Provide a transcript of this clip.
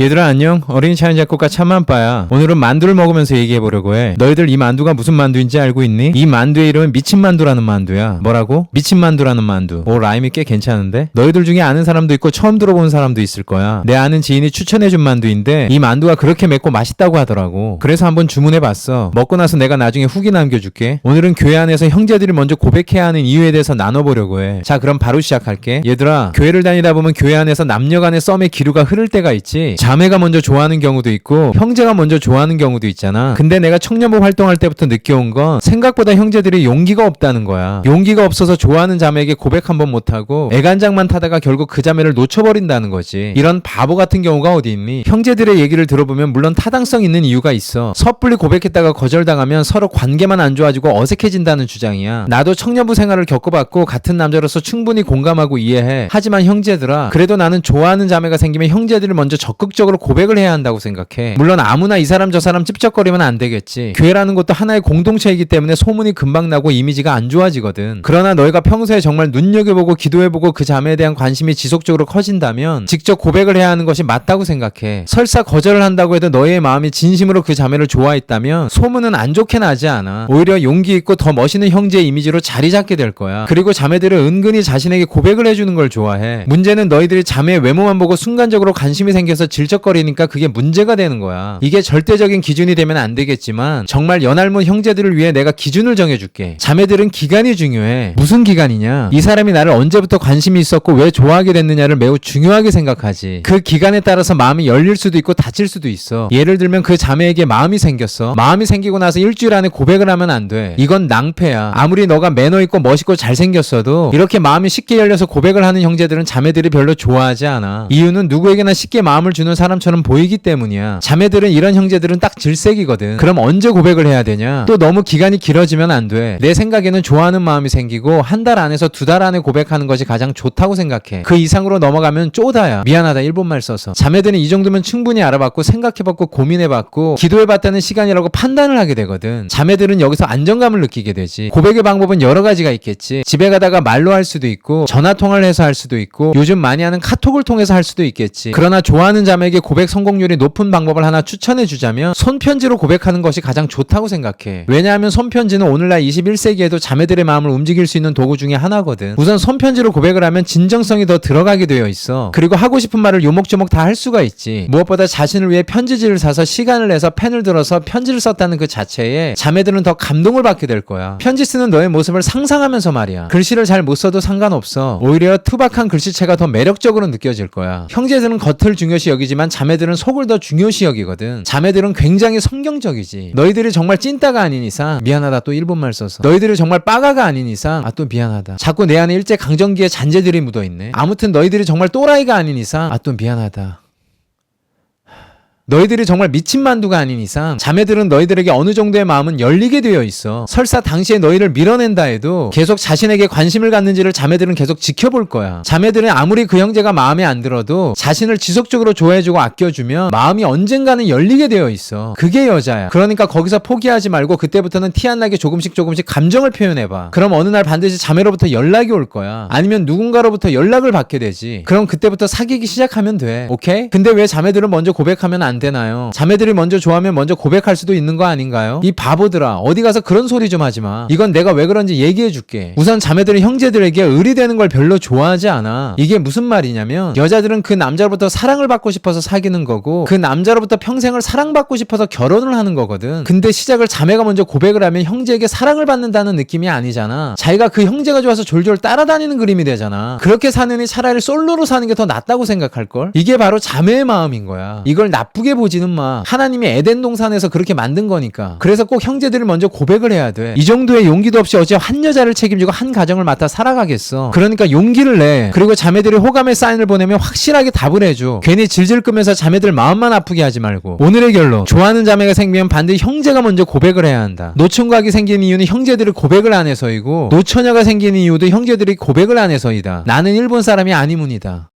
얘들아 안녕. 어린이 차인 작곡가 참만빠야. 오늘은 만두를 먹으면서 얘기해보려고 해. 너희들 이 만두가 무슨 만두인지 알고 있니? 이 만두의 이름은 미친 만두라는 만두야. 뭐라고? 미친 만두라는 만두. 오 라임이 꽤 괜찮은데? 너희들 중에 아는 사람도 있고 처음 들어본 사람도 있을 거야. 내 아는 지인이 추천해준 만두인데 이 만두가 그렇게 맵고 맛있다고 하더라고. 그래서 한번 주문해봤어. 먹고 나서 내가 나중에 후기 남겨줄게. 오늘은 교회 안에서 형제들이 먼저 고백해야 하는 이유에 대해서 나눠보려고 해자 그럼 바로 시작할게. 얘들아 교회를 다니다 보면 교회 안에서 남녀 간의 썸의 기류가 흐를 때가 있지 자매가 먼저 좋아하는 경우도 있고 형제가 먼저 좋아하는 경우도 있잖아. 근데 내가 청년부 활동할 때부터 느껴온 건 생각보다 형제들이 용기가 없다는 거야. 용기가 없어서 좋아하는 자매에게 고백 한번 못하고 애간장만 타다가 결국 그 자매를 놓쳐버린다는 거지. 이런 바보 같은 경우가 어디 있니? 형제들의 얘기를 들어보면 물론 타당성 있는 이유가 있어. 섣불리 고백했다가 거절당하면 서로 관계만 안 좋아지고 어색해진다는 주장이야. 나도 청년부 생활을 겪어봤고 같은 남자로서 충분히 공감하고 이해해. 하지만 형제들아, 그래도 나는 좋아하는 자매가 생기면 형제들이 먼저 적극 적으로 고백을 해야 한다고 생각해. 물론 아무나 이 사람 저 사람 찝쩍거리면 안 되겠지. 교회라는 것도 하나의 공동체이기 때문에 소문이 금방 나고 이미지가 안 좋아지거든. 그러나 너희가 평소에 정말 눈여겨보고 기도해보고 그 자매에 대한 관심이 지속적으로 커진다면 직접 고백을 해야 하는 것이 맞다고 생각해. 설사 거절을 한다고 해도 너희의 마음이 진심으로 그 자매를 좋아했다면 소문은 안 좋게 나지 않아. 오히려 용기 있고 더 멋있는 형제의 이미지로 자리 잡게 될 거야. 그리고 자매들은 은근히 자신에게 고백을 해주는 걸 좋아해. 문제는 너희들이 자매의 외모만 보고 순간적으로 관심이 생겨서 질 척거리니까 그게 문제가 되는 거야. 이게 절대적인 기준이 되면 안 되겠지만 정말 연할문 형제들을 위해 내가 기준을 정해줄게. 자매들은 기간이 중요해. 무슨 기간이냐? 이 사람이 나를 언제부터 관심이 있었고 왜 좋아하게 됐느냐를 매우 중요하게 생각하지. 그 기간에 따라서 마음이 열릴 수도 있고 닫힐 수도 있어. 예를 들면 그 자매에게 마음이 생겼어. 마음이 생기고 나서 일주일 안에 고백을 하면 안 돼. 이건 낭패야. 아무리 너가 매너 있고 멋있고 잘생겼어도 이렇게 마음이 쉽게 열려서 고백을 하는 형제들은 자매들이 별로 좋아하지 않아. 이유는 누구에게나 쉽게 마음을 주는 사람처럼 보이기 때문이야. 자매들은 이런 형제들은 딱 질색이거든. 그럼 언제 고백을 해야 되냐? 또 너무 기간이 길어지면 안 돼. 내 생각에는 좋아하는 마음이 생기고 한 달 안에서 두 달 안에 고백하는 것이 가장 좋다고 생각해. 그 이상으로 넘어가면 쪼다야. 미안하다 일본말 써서. 자매들은 이 정도면 충분히 알아봤고 생각해봤고 고민해봤고 기도해봤다는 시간이라고 판단을 하게 되거든. 자매들은 여기서 안정감을 느끼게 되지. 고백의 방법은 여러 가지가 있겠지. 집에 가다가 말로 할 수도 있고 전화 통화를 해서 할 수도 있고 요즘 많이 하는 카톡을 통해서 할 수도 있겠지. 그러나 좋아하는 자매 에게 고백 성공률이 높은 방법을 하나 추천해 주자면 손편지로 고백하는 것이 가장 좋다고 생각해. 왜냐하면 손편지는 오늘날 21세기에도 자매들의 마음을 움직일 수 있는 도구 중에 하나거든. 우선 손편지로 고백을 하면 진정성이 더 들어가게 되어 있어. 그리고 하고 싶은 말을 요목조목 다 할 수가 있지. 무엇보다 자신을 위해 편지지를 사서 시간을 내서 펜을 들어서 편지를 썼다는 그 자체에 자매들은 더 감동을 받게 될 거야. 편지 쓰는 너의 모습을 상상하면서 말이야. 글씨를 잘 못 써도 상관없어. 오히려 투박한 글씨체가 더 매력적으로 느껴질 거야. 형제들은 겉을 중요시 여기지 만 자매들은 속을 더 중요시 여기거든. 자매들은 굉장히 성경적이지. 너희들이 정말 찐따가 아닌 이상 미안하다 또 일본말 써서 너희들이 정말 빠가가 아닌 이상 아 또 미안하다. 자꾸 내 안에 일제 강점기의 잔재들이 묻어 있네. 아무튼 너희들이 정말 또라이가 아닌 이상 아 또 미안하다. 너희들이 정말 미친 만두가 아닌 이상 자매들은 너희들에게 어느 정도의 마음은 열리게 되어 있어. 설사 당시에 너희를 밀어낸다 해도 계속 자신에게 관심을 갖는지를 자매들은 계속 지켜볼 거야. 자매들은 아무리 그 형제가 마음에 안 들어도 자신을 지속적으로 좋아해주고 아껴주면 마음이 언젠가는 열리게 되어 있어. 그게 여자야. 그러니까 거기서 포기하지 말고 그때부터는 티 안 나게 조금씩 조금씩 감정을 표현해봐. 그럼 어느 날 반드시 자매로부터 연락이 올 거야. 아니면 누군가로부터 연락을 받게 되지. 그럼 그때부터 사귀기 시작하면 돼. 오케이? 근데 왜 자매들은 먼저 고백하면 안 되나요? 자매들이 먼저 좋아하면 먼저 고백할 수도 있는 거 아닌가요? 이 바보들아 어디 가서 그런 소리 좀 하지 마. 이건 내가 왜 그런지 얘기해 줄게. 우선 자매들은 형제들에게 의리되는 걸 별로 좋아하지 않아. 이게 무슨 말이냐면 여자들은 그 남자로부터 사랑을 받고 싶어서 사귀는 거고 그 남자로부터 평생을 사랑받고 싶어서 결혼을 하는 거거든. 근데 시작을 자매가 먼저 고백을 하면 형제에게 사랑을 받는다는 느낌이 아니잖아. 자기가 그 형제가 좋아서 졸졸 따라다니는 그림이 되잖아. 그렇게 사느니 차라리 솔로로 사는 게 더 낫다고 생각할 걸. 이게 바로 자매의 마음인 거야. 이걸 나쁘게 보지는 마. 하나님이 에덴 동산에서 그렇게 만든 거니까. 그래서 꼭 형제들을 먼저 고백을 해야 돼. 이 정도의 용기도 없이 어째 한 여자를 책임지고 한 가정을 맡아 살아가겠어. 그러니까 용기를 내. 그리고 자매들이 호감의 사인을 보내면 확실하게 답을 해줘. 괜히 질질 끄면서 자매들 마음만 아프게 하지 말고. 오늘의 결론. 좋아하는 자매가 생기면 반드시 형제가 먼저 고백을 해야 한다. 노총각이 생긴 이유는 형제들이 고백을 안 해서이고 노처녀가 생긴 이유도 형제들이 고백을 안 해서이다. 나는 일본 사람이 아니문이다.